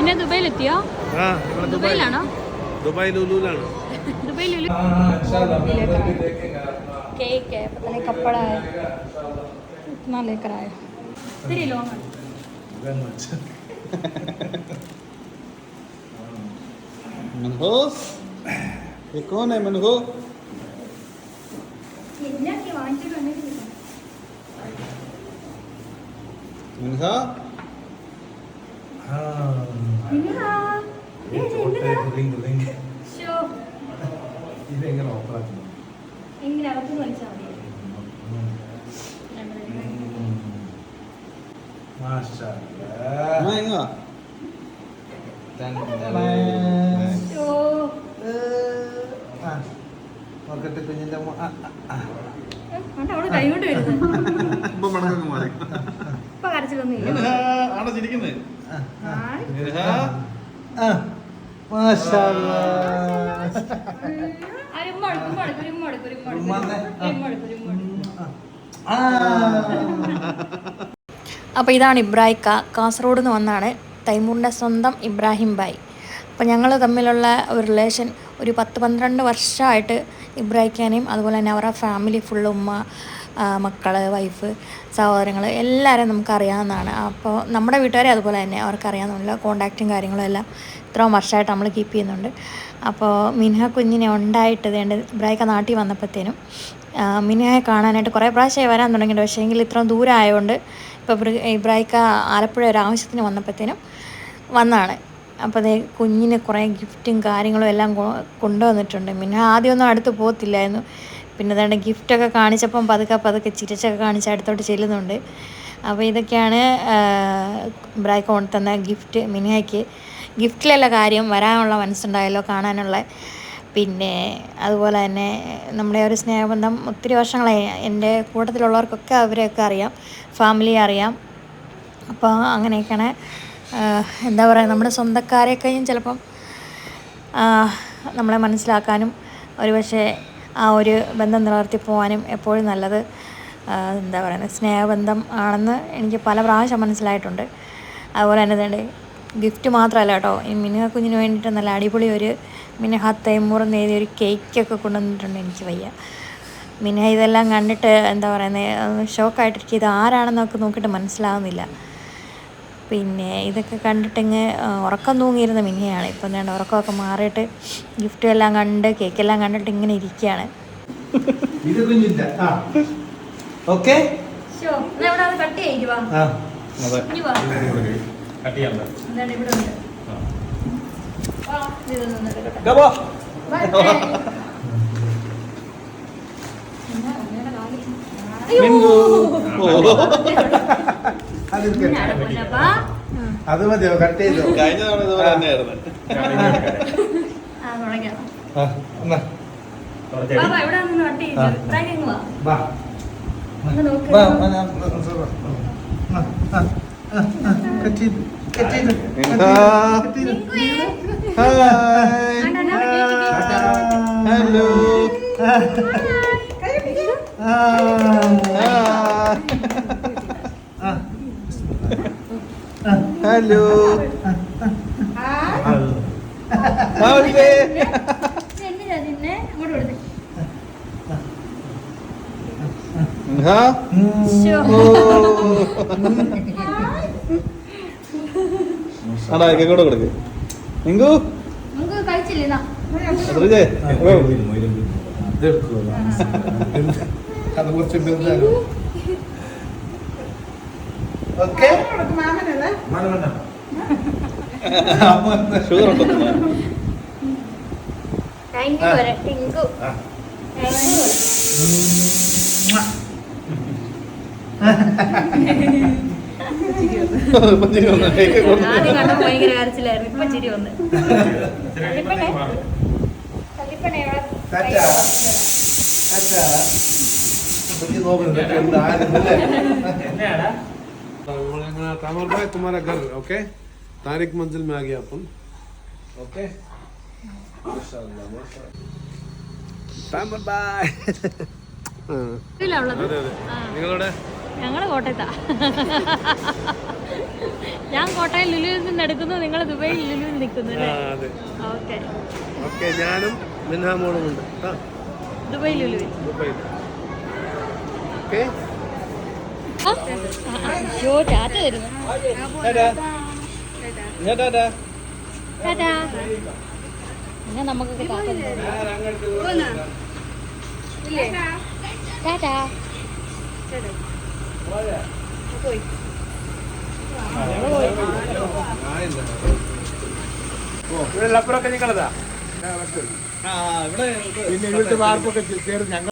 പിന്നെ ദുബൈയിലെത്തിയോ ആ ഇവിടെ ദുബായ് ദുബൈയിലാണോ ദുബായ് ലുലുലാണ് दुबई ले लो केक है पता नहीं कपड़ा है इतना लेकर आया फिर ये लो मनहूस ये कौन है मनहू मनहा ഇതെങ്ങനെ ഓഫറാക്കി എങ്ങനെ അകത്ത് വലിച്ചാൽ മതി? നോക്കട്ടെ കുഞ്ഞിന്റെ കൈകൊണ്ട് വരുന്നത്. ഇപ്പൊ കരച്ചിലൊന്നും ഇല്ല ആടെ ചിരിക്കുന്നത് അപ്പോൾ ഇതാണ് ഇബ്രാഹിക്ക. കാസർഗോഡ് നിന്ന് വന്നാണ് തൈമൂറിന്റെ സ്വന്തം ഇബ്രാഹിം ബായ് അപ്പോൾ ഞങ്ങൾ തമ്മിലുള്ള ഒരു റിലേഷൻ ഒരു പത്ത് പന്ത്രണ്ട് വർഷമായിട്ട് ഇബ്രാഹിക്കാനെയും അതുപോലെ തന്നെ അവരുടെ ഫാമിലി ഫുള്ള് ഉമ്മ മക്കൾ വൈഫ് സഹോദരങ്ങൾ എല്ലാവരെയും നമുക്കറിയാവുന്നതാണ്. അപ്പോൾ നമ്മുടെ വീട്ടുകാരെ അതുപോലെ തന്നെ അവർക്ക് അറിയാവുന്നില്ല കോണ്ടാക്റ്റും കാര്യങ്ങളും എല്ലാം ഇത്രയും വർഷമായിട്ട് നമ്മൾ കീപ്പ് ചെയ്യുന്നുണ്ട്. അപ്പോൾ മിൻഹ കുഞ്ഞിനെ ഉണ്ടായിട്ട് വേണ്ട ഇബ്രാഹിക്ക നാട്ടിൽ വന്നപ്പോഴത്തേനും മിനിയെ കാണാനായിട്ട് കുറേ പ്രാവശ്യമായി വരാൻ തുടങ്ങിയിട്ട് പക്ഷേ എങ്കിൽ ഇത്രയും ദൂരം ആയതുകൊണ്ട് ഇപ്പോൾ ഇബ്രാഹിക്ക ആലപ്പുഴ ഒരു ആവശ്യത്തിന് വന്നപ്പോഴത്തേനും വന്നാണ് അപ്പോൾ അതേ കുഞ്ഞിന് കുറേ ഗിഫ്റ്റും കാര്യങ്ങളും എല്ലാം കൊണ്ടുവന്നിട്ടുണ്ട്. പിന്നെ ആദ്യമൊന്നും അടുത്ത് പോകത്തില്ലായിരുന്നു. പിന്നെ അതുകൊണ്ട് ഗിഫ്റ്റൊക്കെ കാണിച്ചപ്പം പതുക്കെ പതുക്കെ ചിരിച്ചൊക്കെ കാണിച്ച് അടുത്തോട്ട് ചെല്ലുന്നുണ്ട്. അപ്പോൾ ഇതൊക്കെയാണ് ഇബ്രാഹിക്ക കൊണ്ട് തന്ന ഗിഫ്റ്റ് മിനിഹയ്ക്ക് ഗിഫ്റ്റിലല്ല കാര്യം വരാനുള്ള മനസ്സുണ്ടായല്ലോ കാണാനുള്ള. പിന്നെ അതുപോലെ തന്നെ നമ്മുടെ ഒരു സ്നേഹബന്ധം ഒത്തിരി വർഷങ്ങളായി. എന്റെ കൂട്ടത്തിലുള്ളവർക്കൊക്കെ അവരെയൊക്കെ അറിയാം ഫാമിലി അറിയാം. അപ്പോൾ അങ്ങനെയൊക്കെയാണ് എന്താ പറയുക നമ്മുടെ സ്വന്തക്കാരെയൊക്കെയും ചിലപ്പം നമ്മളെ മനസ്സിലാക്കാനും ഒരുപക്ഷെ ആ ഒരു ബന്ധം നിലനിർത്തി പോകാനും എപ്പോഴും നല്ലത് എന്താ പറയുന്നത് സ്നേഹബന്ധം ആണെന്ന് എനിക്ക് പല പ്രാവശ്യം മനസ്സിലായിട്ടുണ്ട്. അതുപോലെ തന്നെ ഇതുണ്ട് ഗിഫ്റ്റ് മാത്രമല്ല കേട്ടോ ഈ മിനുഹ കുഞ്ഞിന് വേണ്ടിയിട്ട് നല്ല അടിപൊളി ഒരു മിനുഹ തൈമൂറെന്ന് എഴുതിയ ഒരു കേക്കൊക്കെ കൊണ്ടുവന്നിട്ടുണ്ട് എനിക്ക് വയ്യ. മിനുഹ ഇതെല്ലാം കണ്ടിട്ട് എന്താ പറയുന്നത് ഷോക്കായിട്ടിരിക്കും ഇത് ആരാണെന്നൊക്കെ നോക്കിയിട്ട് മനസ്സിലാവുന്നില്ല. പിന്നെ ഇതൊക്കെ കണ്ടിട്ടിങ്ങ് ഉറക്കം തൂങ്ങിയിരുന്ന മിനിയാണ് ഇപ്പം വേണ്ട ഉറക്കമൊക്കെ മാറിയിട്ട് ഗിഫ്റ്റും എല്ലാം കണ്ട് കേക്കെല്ലാം കണ്ടിട്ട് ഇങ്ങനെ ഇരിക്കുകയാണ് ഓക്കെ? അതെ മതിയോ കട്ട് ചെയ്തോ കഴിഞ്ഞ തവണ ഇതുപോലെ തന്നെയായിരുന്നു ആ, ശ്ശോ. ആടാ കേക്കോടെ കൊടുക്ക്. നിങ്കു? കഴിച്ചില്ലേ ഓക്കെ ഷുഗർ ഉണ്ടോ. പഞ്ചിരി വന്നു ആദ്യം കണ്ടപ്പോ ഭയങ്കര കരച്ചിലായിരുന്നു ഇപ്പൊ ചിരി വന്ന് ടാറ്റാ. ടാറ്റാ. നോക്കുന്നുണ്ട്. എന്താ ആരെന്നല്ലേ? എന്നാടാ कामर भाई तुम्हारा घर ओके तारिक मंजिल में आ गया अपन ओके താമർ ബായ് ഇതിലാ ഉള്ളത് അതെ അതെ നിങ്ങളുടെ ഞങ്ങള് കോട്ടയത്താ ഞാൻ ഫോട്ടോയിൽ ലുലുവിൽ നിന്ന് എടുക്കുന്നു നിങ്ങൾ ദുബൈയിൽ ലുലുവിൽ നിൽക്കുന്നു ആ അതെ ഓക്കെ ഓക്കെ ഞാനും മിൻഹാമോളും ഉണ്ട് ആ ദുബൈ ലുലുവിൽ ദുബൈയിൽ ഓക്കെ അയ്യോ ടാറ്റ. തരുന്നു പിന്നെ നമുക്കൊക്കെ ടാറ്റാ ഇവിടെ അപ്പുറമൊക്കെ നിങ്ങളതാ ആ ഇവിടെ പിന്നെ ഇവിടുത്തെ വാർപ്പൊക്കെ ചേർന്ന് ഞങ്ങൾ